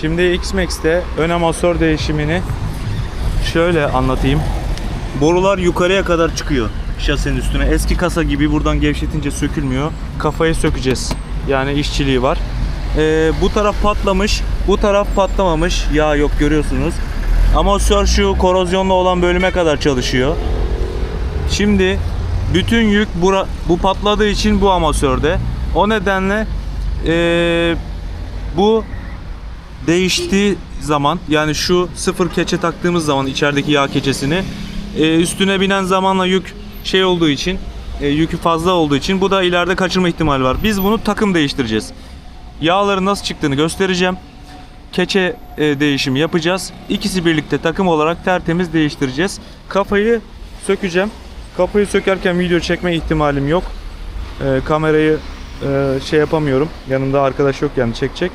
Şimdi X-Max'te ön amasör değişimini şöyle anlatayım. Borular yukarıya kadar çıkıyor şasenin üstüne. Eski kasa gibi buradan gevşetince sökülmüyor. Kafayı sökeceğiz. Yani işçiliği var. Ee, bu taraf patlamış, bu taraf patlamamış. Yağ yok görüyorsunuz. Amasör şu korozyonlu olan bölüme kadar çalışıyor. Şimdi bütün yük bura, bu patladığı için bu amasörde. O nedenle ee, bu değiştiği zaman yani şu sıfır keçe taktığımız zaman içerideki yağ keçesini e, üstüne binen zamanla yük şey olduğu için e, yükü fazla olduğu için bu da ileride kaçırma ihtimali var. Biz bunu takım değiştireceğiz. Yağların nasıl çıktığını göstereceğim. Keçe e, değişimi yapacağız. İkisi birlikte takım olarak tertemiz değiştireceğiz. Kafayı sökeceğim. Kafayı sökerken video çekme ihtimalim yok. Kamerayı şey yapamıyorum. Yanımda arkadaş yok yani çekecek.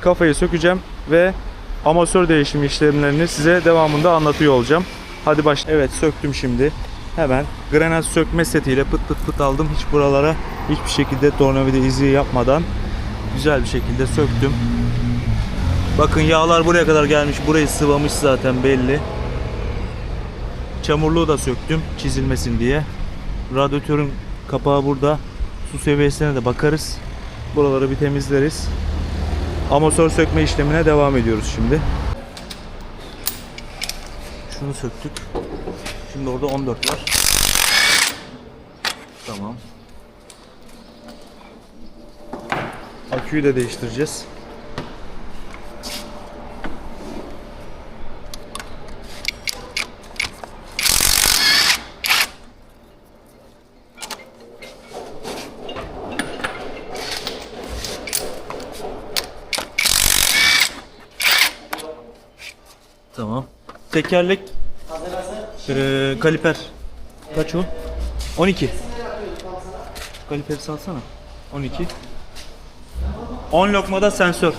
Kafayı sökeceğim ve amasör değişim işlemlerini size devamında anlatıyor olacağım. Hadi baş. Evet söktüm şimdi. Hemen granat sökme setiyle pıt pıt pıt aldım. Hiç buralara hiçbir şekilde tornavida izi yapmadan güzel bir şekilde söktüm. Bakın yağlar buraya kadar gelmiş. Burayı sıvamış zaten belli. Çamurluğu da söktüm çizilmesin diye. Radyatörün kapağı burada. Su seviyesine de bakarız. Buraları bir temizleriz. Amasör sökme işlemine devam ediyoruz şimdi. Şunu söktük. Şimdi orada 14 var. Tamam. Aküyü de değiştireceğiz. Tamam. Tekerlek ee, kaliper. Kaç o? 12. Kaliperi salsana. 12. 10 lokmada sensör.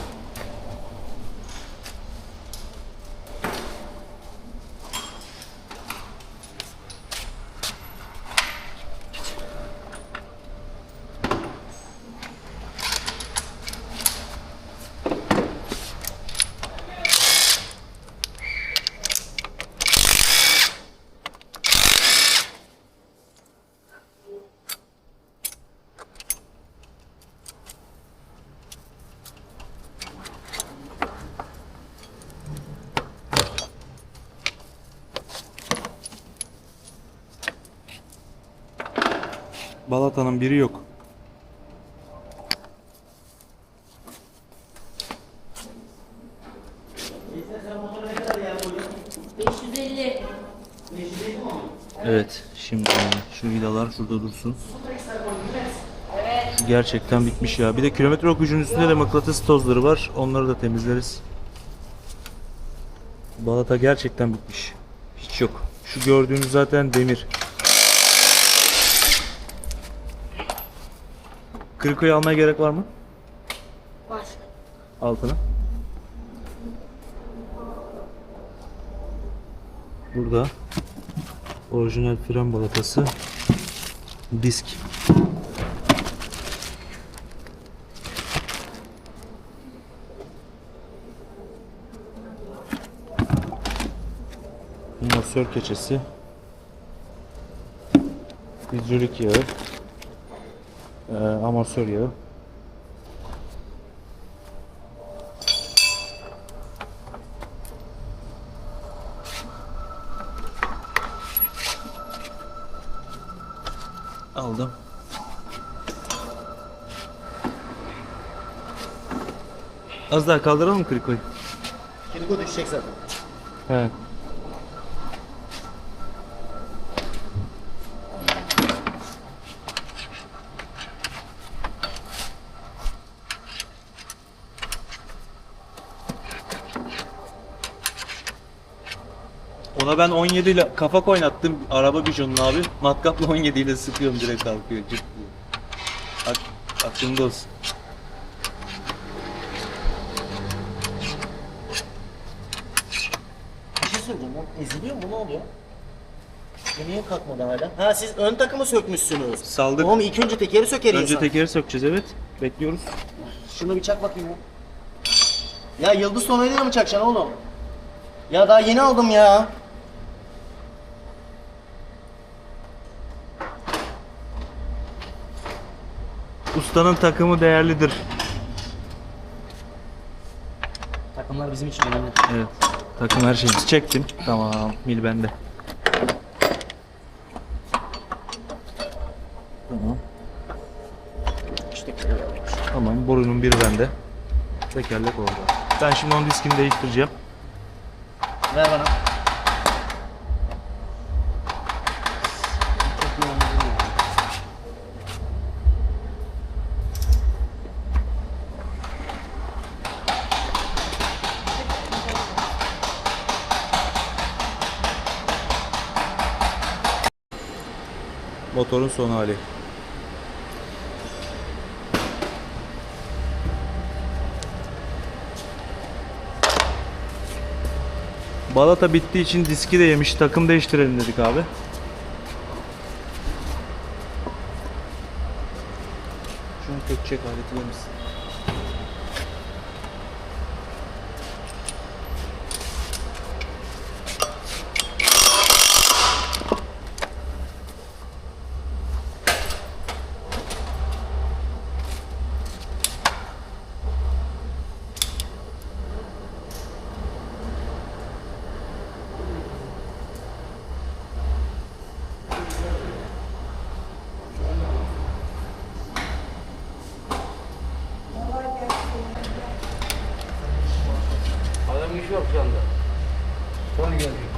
Balatanın biri yok. Evet, şimdi şu vidalar şurada dursun. Şu Gerçekten bitmiş ya. Bir de kilometre okuyucunun üstünde de mıknatıs tozları var. Onları da temizleriz. Balata gerçekten bitmiş. Hiç yok. Şu gördüğünüz zaten demir. Krikoyu almaya gerek var mı? Var. Altına. Burada orijinal fren balatası disk. Masör keçesi. Hidrolik yağı. Ee, amasör yağı. Aldım. Az daha kaldıralım mı krikoyu? Kiriko düşecek zaten. He. Ona ben 17 ile kafa oynattım araba bijonun abi. Matkapla 17 ile sıkıyorum direkt kalkıyor. Cık. Ak aklında olsun. Bir şey söyleyeceğim lan. Eziliyor mu? Ne oluyor? Bu niye kalkmadı hala? Ha siz ön takımı sökmüşsünüz. Saldık. Oğlum ilk önce tekeri söker Önce insan. tekeri sökeceğiz evet. Bekliyoruz. Şunu bir çak bakayım ya. Ya yıldız sonrayla mı çakacaksın oğlum? Ya daha yeni aldım ya. Ustanın takımı değerlidir. Takımlar bizim için önemli. Evet. Takım her şeyimizi çektim. Tamam. Mil bende. Tamam. İşte Tamam. Borunun biri bende. Tekerlek orada. Ben şimdi onun diskini değiştireceğim. ver bana. Motorun son hali. Balata bittiği için diski de yemiş. Takım değiştirelim dedik abi. Şunu kökçek aleti yemişsin. Adam iş yok şu anda. Sonra geldi.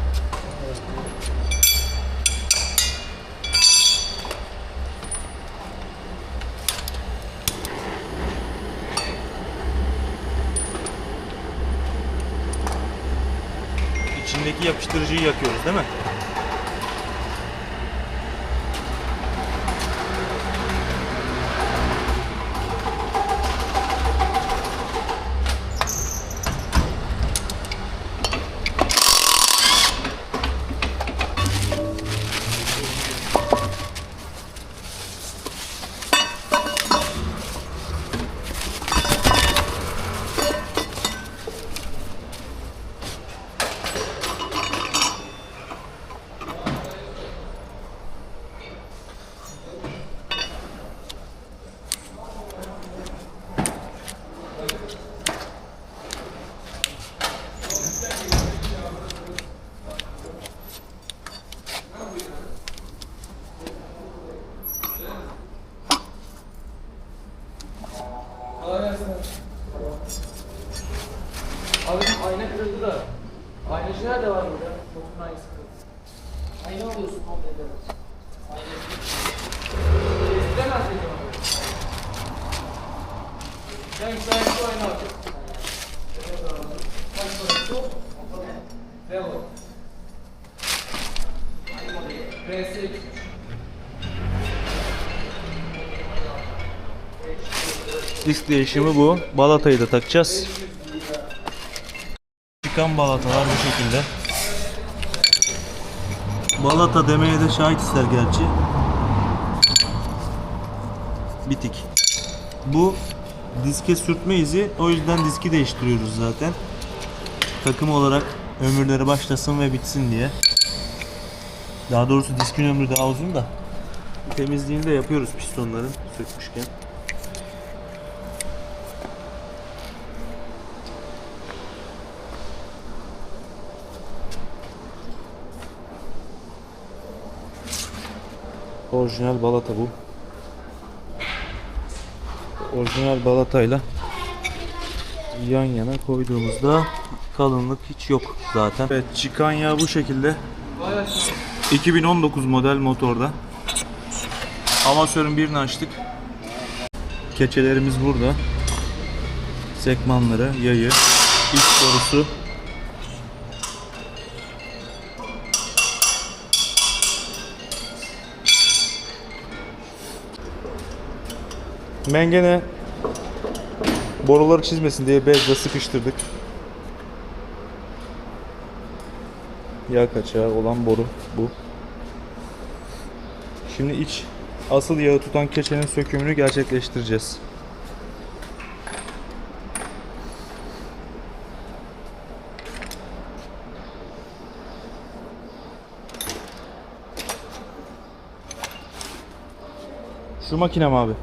İçindeki yapıştırıcıyı yakıyoruz değil mi? PS3. Disk değişimi bu. Balatayı da takacağız. Çıkan balatalar bu şekilde. Balata demeye de şahit ister gerçi. Bitik. Bu diske sürtme izi. O yüzden diski değiştiriyoruz zaten. Takım olarak ömürleri başlasın ve bitsin diye. Daha doğrusu diskin ömrü daha uzun da. Temizliğini de yapıyoruz pistonların sökmüşken. Orijinal balata bu. Orijinal balatayla yan yana koyduğumuzda kalınlık hiç yok zaten. Evet çıkan yağ bu şekilde. 2019 model motorda. Amasörün birini açtık. Keçelerimiz burada. Sekmanları, yayı, iç borusu. Mengene boruları çizmesin diye bezle sıkıştırdık. Yağ kaçağı olan boru bu. Şimdi iç asıl yağı tutan keçenin sökümünü gerçekleştireceğiz. Şu makinem abi.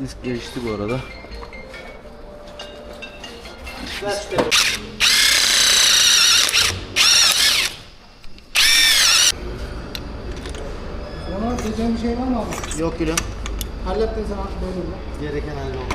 Disk değişti bu arada. Kaç diyeceğim bir şey var mı abi? Yok gülüm. Hallettin sen artık böyle mi? Gereken halloldu.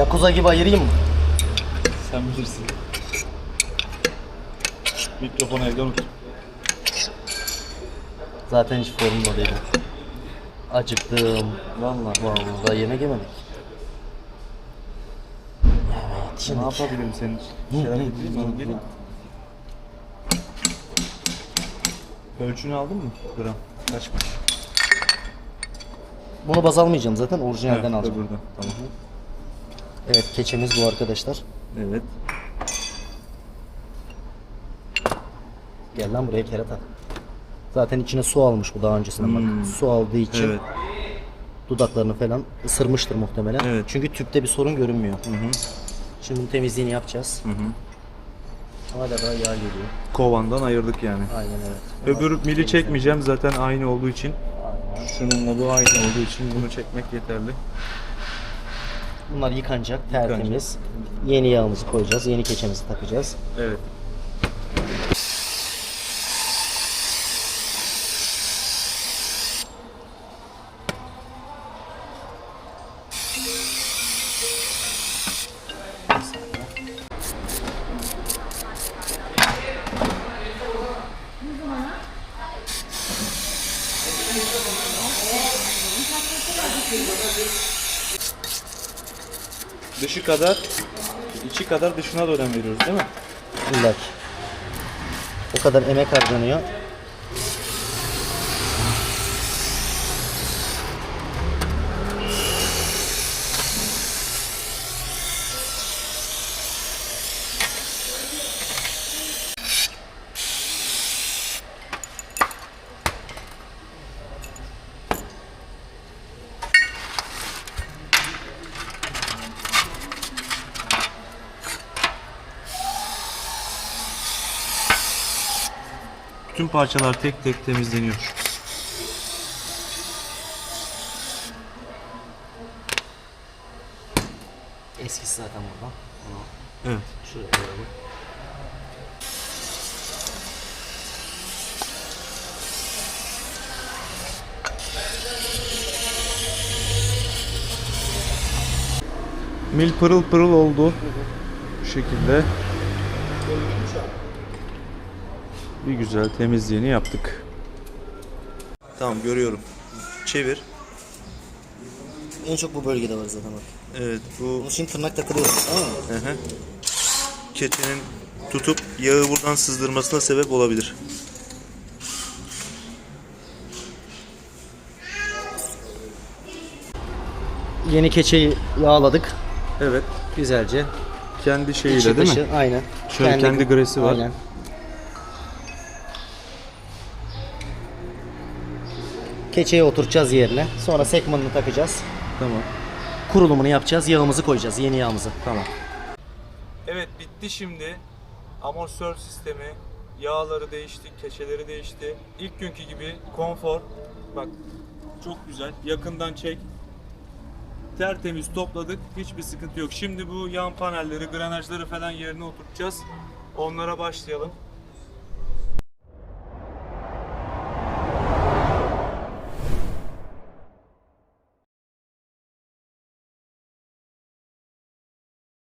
Yakuza gibi ayırayım mı? Sen bilirsin. Mikrofonu evde unut. Zaten hiç formda değilim. Acıktım. Vallahi. Vallahi yemek yemedik. Evet, Ne şimdi yapabilirim senin için? Bir şeyler mi? Gelin. Ölçünü aldın mı? Gram. Kaçmış? bunu baz almayacağım zaten orijinalden alacağım. Buradan. Tamam. Evet keçemiz bu arkadaşlar. Evet. Gel lan buraya kerata. Zaten içine su almış bu daha öncesinde bak. Su aldığı için Hmm. Evet. dudaklarını falan ısırmıştır muhtemelen. Evet. Çünkü tüpte bir sorun görünmüyor. Hı hı. Şimdi bunun temizliğini yapacağız. Hı hı. Hala daha yağ geliyor. Kovandan ayırdık yani. Aynen evet. Öbür mili çekmeyeceğim zaten aynı olduğu için. Aynen. Şununla bu aynı olduğu için bunu çekmek yeterli. Bunlar yıkanacak, tertemiz. Yeni yağımızı koyacağız, yeni keçemizi takacağız. Evet. Dışı kadar, içi kadar dışına da önem veriyoruz değil mi? İlla. O kadar emek harcanıyor. Bütün parçalar tek tek temizleniyor. Eskisi zaten burada. Bunu Evet. şuraya koyalım. Mil pırıl pırıl oldu. Bu şekilde. Bir güzel temizliğini yaptık. Tamam görüyorum. Çevir. En çok bu bölgede var zaten bak. Evet bu Bunun için tırnak takılıyoruz tamam mı? Hı hı. keçinin tutup yağı buradan sızdırmasına sebep olabilir. Yeni keçeyi yağladık Evet. güzelce. Kendi şeyiyle değil mi? Aynen. Şöyle kendi gresi var. Aynen. Keçeyi oturtacağız yerine. Sonra sekmanını takacağız. Tamam. Kurulumunu yapacağız. Yağımızı koyacağız. Yeni yağımızı. Tamam. Evet bitti şimdi. Amortisör sistemi, yağları değişti, keçeleri değişti. İlk günkü gibi konfor. Bak çok güzel. Yakından çek. Tertemiz topladık. Hiçbir sıkıntı yok. Şimdi bu yan panelleri, granajları falan yerine oturtacağız. Onlara başlayalım.